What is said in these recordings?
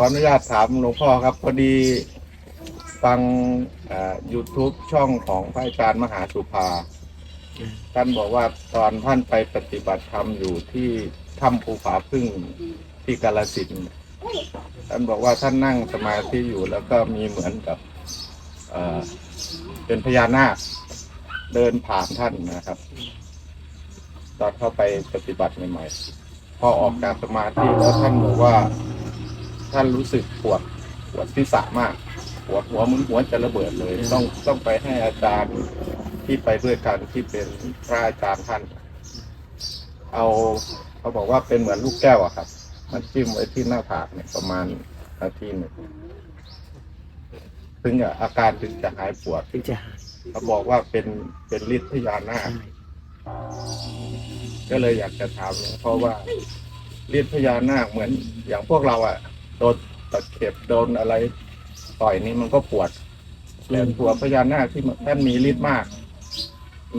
ขออนุญาตถามหลวงพ่อครับ พอดีฟังยูทูบช่องของพระอาจารย์มหาสุภา ท่านบอกว่าตอนท่านไปปฏิบัติธรรมอยู่ที่ถ้ำภูผาพึ่งที่กาลสินท่านบอกว่าท่านนั่งสมาธิอยู่แล้วก็มีเหมือนกับเอ่อเป็นพญานาคเดินผ่านท่านนะครับ ตอนเข้าไปปฏิบัติใหม่ๆพอออกจากสมาธิแล้วท่านบอกว่า ท่านรู้สึกปวดปวดศีรษะมาก ปวดหัวเหมึนหัวจะระเบิดเลย ต้องต้องไปให้อาจารย์ที่ไปด้วยกันที่เป็นพระอาจารย์ท่าน เอาเขาบอกว่าเป็นเหมือนลูกแก้วอะครับ มันจิ้มไว้ที่หน้าผากเนี่ยประมาณนาทีหนึ่งถึงจะอาการถึงจะหายปวดถึงจะหายเขาบอกว่าเป็นเป็นฤทธิ์พญานาคใช่ก็เลยอยากจะถามหลวงพ่อว่าฤทธิ์พญานาคเหมือนอย่างพวกเราอะ โดนตะเข็บโดนอะไรต่อยนี่มันก็ปวดแต่ตัวพญานาคที่ท่านมีฤทธิ์มาก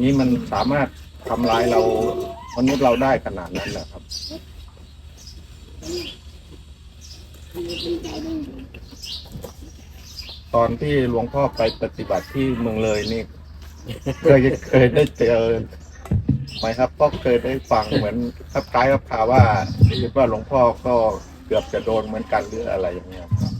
นี้มันสามารถทำร้ายเรามนุษย์เราได้ขนาดนั้นแหละครับ ตอนที่หลวงพ่อไปปฏิบัติที่เมืองเลยนี่ เคยเคยได้เจอไหมครับก็เคยได้ฟังเหมือนครับคล้ายครับข่าวว่าว่าหลวงพ่อก็ เกือบจะโดนเหมือนกันหรืออะไรอย่างเงี้ยครับ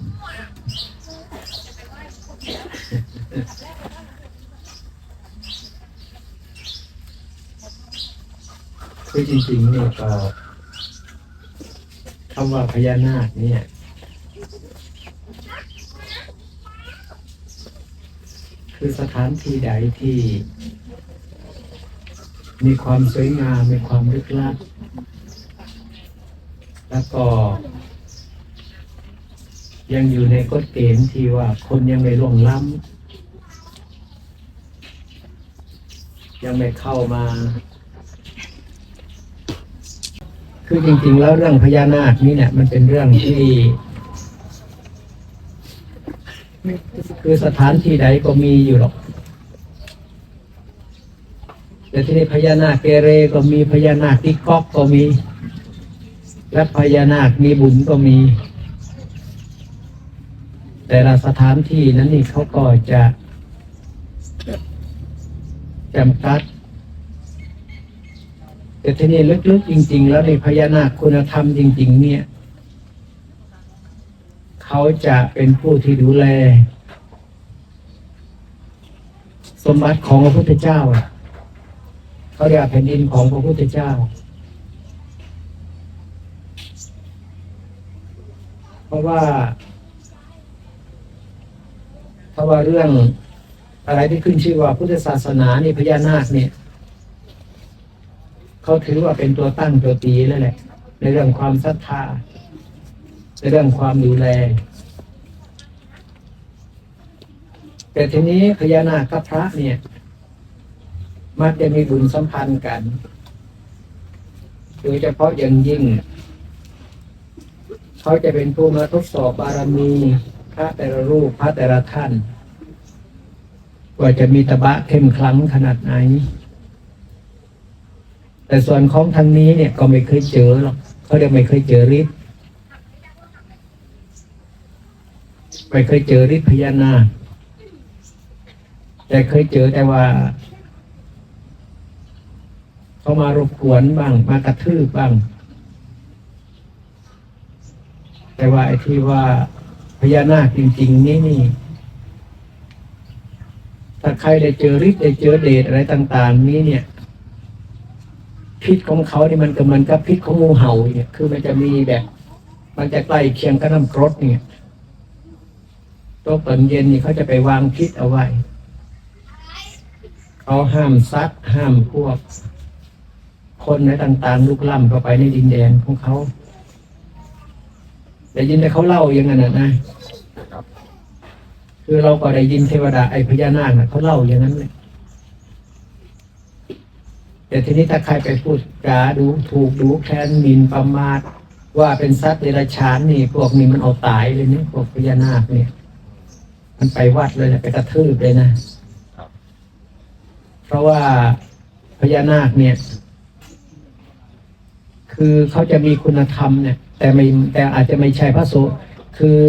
คือจริงๆเนี่ยก็คำว่าพญานาคเนี่ย คือสถานที่ใดที่ มีความสวยงามมีความลึกลับ แล้วก็ ยังอยู่ในกฎเกณฑ์ที่ว่าคนยังไม่ล่วงล้ำยังไม่เข้ามา คือจริง ๆ แล้วเรื่องพญานาคนี่เนี่ยมันเป็นเรื่องที่คือสถานที่ใดก็มีอยู่หรอก แต่ที่นี่พญานาคเกเรก็มีพญานาคที่ก๊อกก็มี และพญานาคมีบุญก็มี แต่ละสถานที่นั้นนี่เขาก็จะจำกัด แต่ที่นี่ลึกๆจริง ๆ แล้วในพญานาคคุณธรรมจริง ๆ เนี่ย เขาจะเป็นผู้ที่ดูแล สมบัติของพระพุทธเจ้าเขาเรียกว่าแผ่นดินของพระพุทธเจ้า เพราะว่า ราะว่าเรื่องอะไรที่ขึ้นชื่อว่าพุทธศาสนานี่พญานาคเนี่ยเขาถือว่าเป็นตัวตั้งตัวตีแล้วแหละ ในเรื่องความศรัทธา ในเรื่องความดูแล แต่ทีนี้พญานาคกับพระเนี่ย มักจะมีบุญสัมพันธ์กันโดยเฉพาะอย่างยิ่ง เขาจะเป็นผู้มาทดสอบบารมี ระแต่ละรูปพระแต่ละท่านว่าจะมีตบะเข้มขลังขนาดไหน แต่ส่วนของทางนี้เนี่ยก็ไม่เคยเจอหรอกเขาเรียกไม่เคยเจอฤทธิ์ไม่เคยเจอฤทธิ์พญานาคแต่เคยเจอแต่ว่าเขามารบกวนบ้าง มากระทืบบ้าง แต่ว่าไอ้ที่ว่า พญานาคจริง ๆ นี่นี่ ถ้าใครได้เจอฤทธิ์ได้เจอเดชอะไรต่าง ๆ นี้เนี่ย พิษของเขานี่มันก็มันกับพิษของงูเห่าเนี่ยคือมันจะมีแบบ มันจะใกล้เคียงกับน้ำกรดเนี่ยตัวตอนเย็นนี่เขาจะไปวางพิษเอาไว้เขาห้ามซัดห้ามพวก คนในต่าง ๆ ลุกล้ำเข้าไปในดินแดนของเขาแต่ยินแต่เขาเล่าอย่างนั้นนะนะครับ คือเราก็ได้ยินเทวดาไอพญานาคนะเขาเล่าอย่างนั้นเลยแต่ทีนี้ถ้าใครไปพูดจาดูถูกดูแคลนมินประมาทว่าเป็นสัตว์เดรัจฉานนี่พวกนี้มันเอาตายเลยเนี่ยพวกพญานาคเนี่ย มันไปวัดเลยนะไปกระทืบเลยนะเพราะว่าพญานาคเนี่ย คือเขาจะมีคุณธรรมเนี่ย แต่ไม่แต่อาจจะไม่ใช่พระโส คือ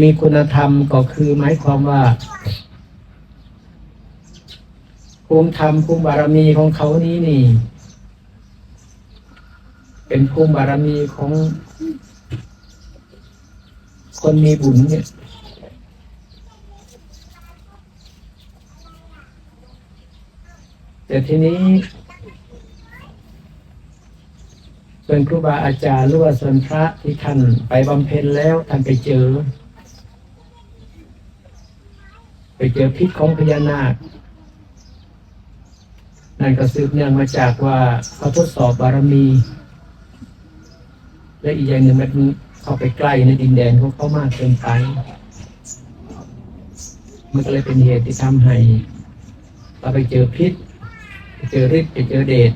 มีคุณธรรมก็คือหมายความว่า ภูมิธรรมภูมิบารมีของเขานี้นี่ เป็นภูมิบารมีของ คนมีบุญเนี่ยแต่ทีนี้ ส่วนครูบาอาจารย์หรือว่าส่วนพระที่ท่านไปบำเพ็ญแล้วท่านไปเจอ ไปเจอพิษของพญานาค นั่นก็สืบเนื่องมาจากว่าเขาทดสอบบารมี และอีกอย่างหนึ่งมันเข้าไปใกล้ในดินแดนของเขามากเกินไป มันก็เลยเป็นเหตุที่ทำให้เราไปเจอพิษ ไปเจอฤทธิ์ไปเจอเดช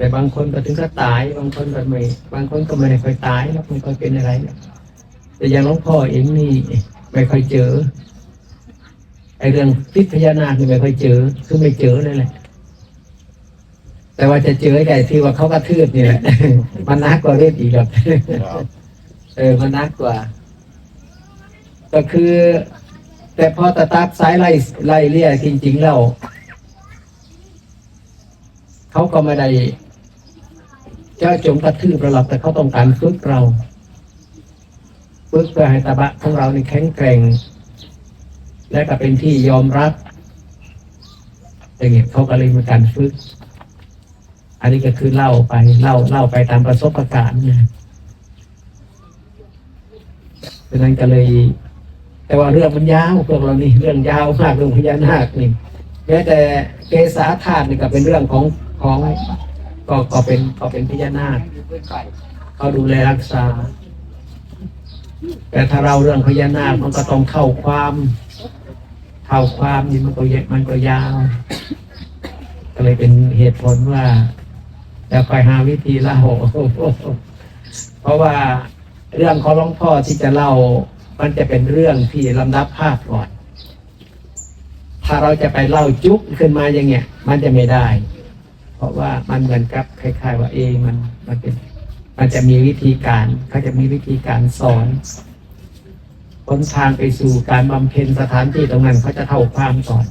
แต่บางคนก็ถึงก็ตาย บางคนก็ไม่บางคนก็ไม่ได้ค่อยตายแล้วไม่ค่อยเป็นอะไรหรอกแต่อย่างหลวงพ่อเองนี่ไม่ค่อยเจอไอเรื่องพิษพญานาคนี่ไม่ค่อยเจอคือไม่เจอเลยแหละแต่ว่าจะเจอไอ้ไก่ที่ว่าเขากระทืบนี่แหละมันนักกว่าเรื่องอีกแบบครับเออมันนักกว่า ก็คือ แต่พอตะตักสายไล่ไล่เลี่ยจริงๆแล้วเขาก็ไม่ได้ เจ้าจงกระทืบเราหรอกแต่เขาต้องการฝึกเราฝึกเพื่อให้ตะบะของเราในแข็งแกร่ง และก็เป็นที่ยอมรับอย่างเงี้ยเขาก็เลยมีการฝึก อันนี้ก็คือเล่าไปเล่าเล่าไปตามประสบการณ์นะดังนั้นก็เลย แต่ว่าเรื่องมันยาวพวกเรานี่เรื่องยาวมากเรื่องพญานาคนี่แม้แต่เกษาธาตุนี่ก็เป็นเรื่องของของ ก็ก็เป็นก็เป็นพญานาคเขาดูแลรักษา แต่ถ้าเราเรื่องพญานาคมันก็ต้องเข้าความเข้าความนี่มันก็เยอะมันก็ยาวก็เลยเป็นเหตุผลว่าจะไปหาวิธีเล่าเพราะว่าเรื่องของหลวงพ่อที่จะเล่า มันจะเป็นเรื่องที่ลำดับภาพก่อน ถ้าเราจะไปเล่าจุกขึ้นมาอย่างเงี้ย มันจะไม่ได้ เพราะว่ามันเหมือนกับคล้ายๆ ว่าเองมันมันเป็นมันจะมีวิธีการเขาจะมีวิธีการสอนหนทางไปสู่การบำเพ็ญสถานที่ตรงนั้นเขาจะเท่าความก่อน